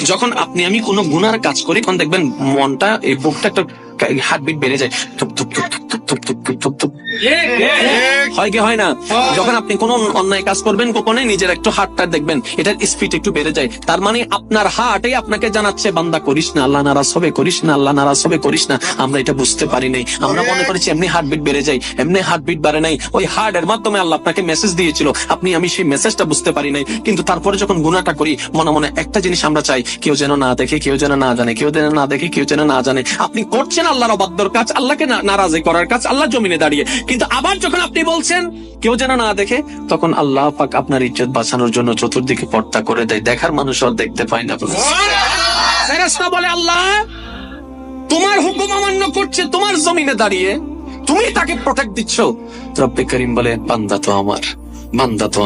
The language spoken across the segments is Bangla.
যখন আপনি, আমি কোনো গুনার কাজ করি, তখন দেখবেন মনটা, এই বুকটা একটা হার্টবিট বেড়ে যায়। থুপ হয় কি হয় না? যখন আপনি কোনো অন্যায় কাজ করবেন গোপনে নিজের একটু দেখবেন এটার স্পিড একটু বেড়ে যায়। তার মানে আপনার আপনাকে জানাচ্ছে বান্দা করিস না আল্লাহ নারাজ হবে করিস না আল্লাহ নারাজ হবে করিস না। আমরা এটা বুঝতে পারি নাই। আমরা মনে করেছি এমনি হার্টবিট বেড়ে যায় এমনি হার্টবিট বাড়ে নাই। ওই মাধ্যমে আল্লাহ আপনাকে মেসেজ দিয়েছিল। আপনি আমি সেই মেসেজটা বুঝতে পারি নাই। কিন্তু তারপরে যখন গুণাটা করি মনে মনে একটা জিনিস আমরা চাই কেউ যেন না দেখে কেউ যেন না জানে কেউ যেন না দেখে কেউ যেন না জানে। আপনি করছেন আল্লাহর অবাধ্যর কাজ আল্লাহকে না- নারাজি করার কাজ আল্লাহ জমিনে দাঁড়িয়ে। কিন্তু আবার যখন আপনি বলছেন কেউ যেন না দেখে তখন আল্লাহ পাক আপনার ইজ্জত বাঁচানোর জন্য চতুর্দিকে পর্দা করে দেয়। দেখার মানুষ আর দেখতে পায় না। বলে আল্লাহ তোমার হুকুম অমান্য করছে তোমার জমিনে দাঁড়িয়ে। তুমি তাকে প্রোটেক্ট দিচ্ছ। রব্বে করিম বলে বান্দা তো আমার বান্দা তো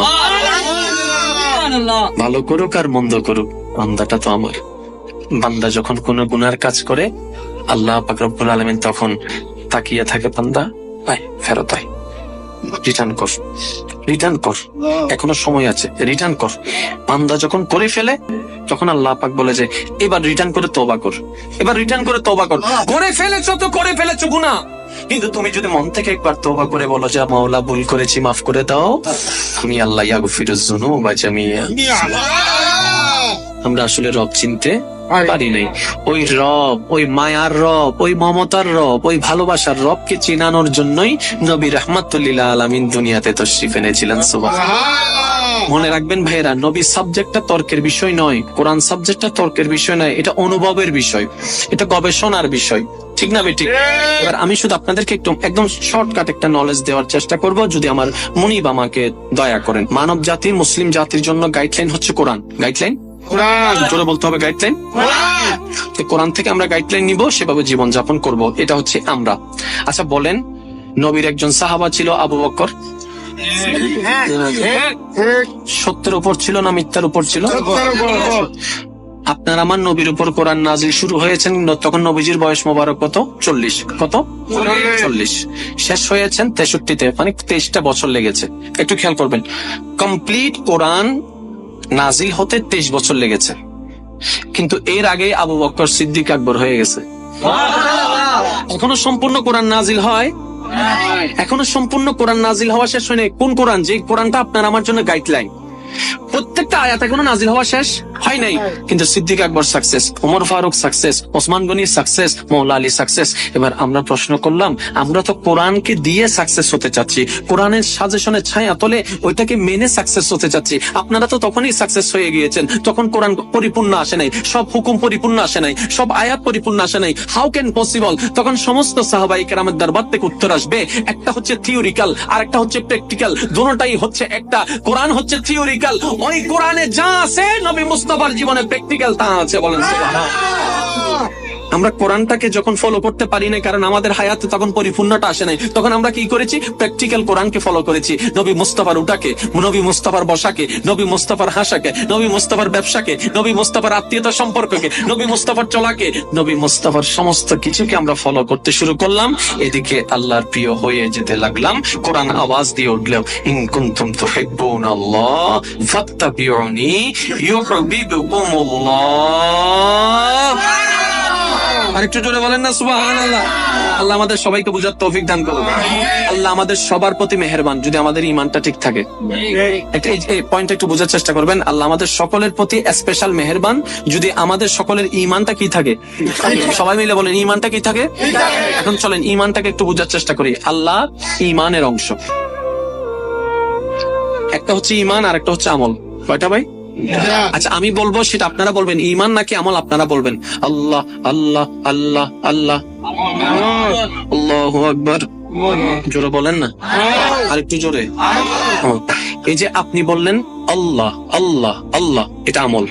ভালো করুক আর মন্দ করুক বান্দাটা তো আমার। বান্দা যখন কোনো গুনার কাজ করে আল্লাহ পাক রব্বুল আলামিন তখন তাকিয়ে থাকে বান্দা। আয় ফেরত আয়। রিটার্ন কর। রিটার্ন কর। এখনও সময় আছে রিটার্ন কর। বান্দা যখন করে ফেলে তখন আল্লাহ পাক বলে যে এবার রিটার্ন করে তওবা কর। এবার রিটার্ন করে তওবা কর। করে ফেলেছো তো করে ফেলেছো গুনাহ! কিন্তু তুমি যদি মন থেকে একবার তওবা করে বলো যে মাওলা ভুল করেছি মাফ করে দাও। আমি আল্লাহ ইয়াগফিরুজ যুনুব জামিয়া। আমরা আসলে রব চিনতে পারি নাই। ওই রব ওই মায়ার রব ওই মমতার রব ওই ভালোবাসার রবকে চিনানোর জন্যই নবী রহমাতুল্লিলা আলামিন দুনিয়াতে তশরিফ এনেছিলেন সুবাহ মনে রাখবেন ভাইয়েরা নবী সাবজেক্টটা তর্কের বিষয় নয় কোরআন সাবজেক্টটা তর্কের বিষয় নয় এটা অনুভবের বিষয় এটা গবেষণার বিষয়। ঠিক না বেটি এবার আমি শুধু আপনাদেরকে একটু একদম শর্টকাট একটা নলেজ দেওয়ার চেষ্টা করব যদি আমার মনিব আমাকে দয়া করেন। মানব জাতি মুসলিম জাতির জন্য গাইডলাইন হচ্ছে কোরআন। গাইডলাইন জোরে বলতে হবে গাইডলাইন তো কোরআন থেকে আমরা গাইডলাইন নিব সেভাবে জীবন যাপন করব। এটা হচ্ছে আমরা। আচ্ছা বলেন নবীর একজন সাহাবা ছিল আবু বকর। সত্যের উপর ছিল না মিথ্যার উপর ছিল? আপনার আমার নবীর উপর কোরআন নাজিল শুরু হয়েছেন তখন নবীজির বয়স মোবারক কত? চল্লিশ। কত? চল্লিশ। শেষ হয়েছেন তেষট্টিতে মানে তেইশটা বছর লেগেছে। একটু খেয়াল করবেন। কমপ্লিট কোরআন নাজিল হতে তেইশ বছর লেগেছে। কিন্তু এর আগে আবু বক্কর সিদ্দিক আকবর হয়ে গেছে। এখনও সম্পূর্ণ কোরআন নাজিল হয়? এখনও সম্পূর্ণ কোরআন নাজিল হওয়া শেষ হয়নি কোন কোরআন? যে কোরআনটা আপনার আমার জন্য গাইডলাইন প্রত্যেকটা আয়াত এখনও নাজিল হওয়া শেষ? হয় নাই। কিন্তু Siddique Akbar success Omar Faruk success Osman Gani success Maula Ali success এবার আমরা প্রশ্ন করলাম আমরা তো কোরআনকে দিয়ে সাকসেস হতে চাচ্ছি। কোরআনের সাজেশনের ছায়া তলে ওইটাকে মেনে সাকসেস হতে চাচ্ছি। আপনারা তো তখনই সাকসেস হয়ে গিয়েছেন তখন কোরআন পরিপূর্ণ আসে নাই। সব হুকুম পরিপূর্ণ আসে নাই। সব আয়াত পরিপূর্ণ আসে নাই। হাউ ক্যান পসিবল তখন সমস্ত সাহাবাই কেরামের দরবার থেকে উত্তর আসবে একটা হচ্ছে থিওরিক্যাল আর একটা হচ্ছে প্র্যাকটিক্যাল দুটোটাই হচ্ছে একটা। কোরআন হচ্ছে থিওরিক্যাল ওই কোরআনে যা আছে নবী মুস্তফার জীবনে প্র্যাকটিক্যাল তা আছে বলেন আমরা কোরআনটাকে যখন ফলো করতে পারি না কারণ আমাদের হায়াতে তখন পরিপূর্ণটা আসে নাই, তখন আমরা কি করেছি? প্র্যাকটিক্যাল কোরআনকে ফলো করেছি। নবী মুস্তাফার উটাকে, নবী মুস্তাফার বসাকে, নবী মুস্তাফার হাসাকে, নবী মুস্তাফার ব্যবসাকে, নবী মুস্তাফার আত্মীয়তা সম্পর্ককে, নবী মুস্তাফার চলাকে, নবী মুস্তাফার সমস্ত কিছুকে আমরা ফলো করতে শুরু করলাম। এদিকে আল্লাহর প্রিয় হয়ে যেতে লাগলাম। কোরআন আওয়াজ দিয়ে উঠলেও, ইন কুনতুম তুহিব্বুন আল্লাহ, ফাত্তাবিউনি ইউহিব্বুকুমুল্লাহ। আরেকটু জোরে বলেন না সুবাহান আল্লাহ আমাদের সবাইকে বুঝার তৌফিক দান করুন। আল্লাহ আমাদের সবার প্রতি মেহেরবান, যদি আমাদের ইমানটা ঠিক থাকে। পয়েন্ট একটু বোঝার চেষ্টা করবেন, আল্লাহ আমাদের সকলের প্রতি স্পেশাল মেহেরবান, যদি আমাদের সকলের ইমানটা কি থাকে? সবাই মিলে বলেন ইমানটা কি থাকে? এখন চলেন ইমানটাকে একটু বোঝার চেষ্টা করি। আল্লাহ ইমানের অংশ। একটা হচ্ছে ইমান আর একটা হচ্ছে আমল। কয়টা ভাই? আচ্ছা আমি বলব সেটা আপনারা বলবেন। ইমান নাকি আমল আপনারা বলবেন? আল্লাহ আল্লাহ আল্লাহ আল্লাহ। আল্লাহ আকবর। জোরে বলেন না? আর একটু জোরে। এই যে আপনি বললেন আল্লাহ আল্লাহ আল্লাহ এটা আমল।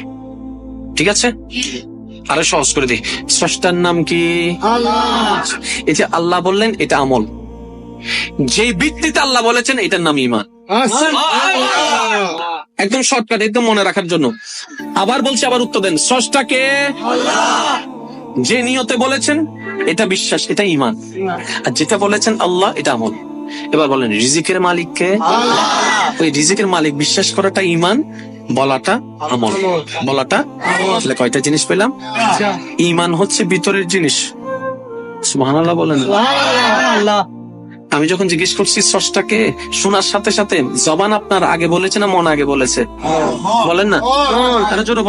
ঠিক আছে? আরও সহজ করে দিই। স্রষ্টার নাম কি? এই যে আল্লাহ বললেন এটা আমল। যে ভিত্তিতে আল্লাহ বলেছেন এটার নাম ইমান একদম শর্টকাট একদম মনে রাখার জন্য। আবার বলছি আবার উত্তর দেন। স্রষ্টাকে যে নিয়তে বলেছেন এটা বিশ্বাস এটা ইমান আর যেটা বলেছেন আল্লাহ এটা আমল। এবার বলেন রিজিকের মালিককে ওই রিজিকের মালিক বিশ্বাস করাটা ইমান বলাটা আমল। বলাটা তাহলে কয়টা জিনিস পেলাম? ইমান হচ্ছে ভিতরের জিনিস। সুবহানাল্লাহ বলেন। আমি যখন জিজ্ঞেস করছি, স্রষ্টাকে শোনার সাথে সাথে জবান আপনার আগে বলেছে না মন আগে বলেছে? বলেন না।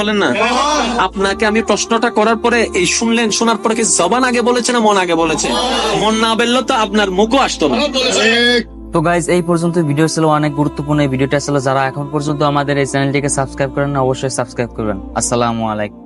বলেন না। আপনাকে আমি প্রশ্নটা করার পরে এই শুনলেন, শোনার পরে কি জবান আগে বলেছে না মন আগে বলেছে? মন না বেরলো তো আপনার মুখও আসতো না। তো গাইজ এই পর্যন্ত ভিডিও ছিল অনেক গুরুত্বপূর্ণ। ভিডিওটা ছিল যারা এখন পর্যন্ত আমাদের এই চ্যানেলটিকে সাবস্ক্রাইব করেন অবশ্যই সাবস্ক্রাইব করবেন। আসসালামু আলাইকুম।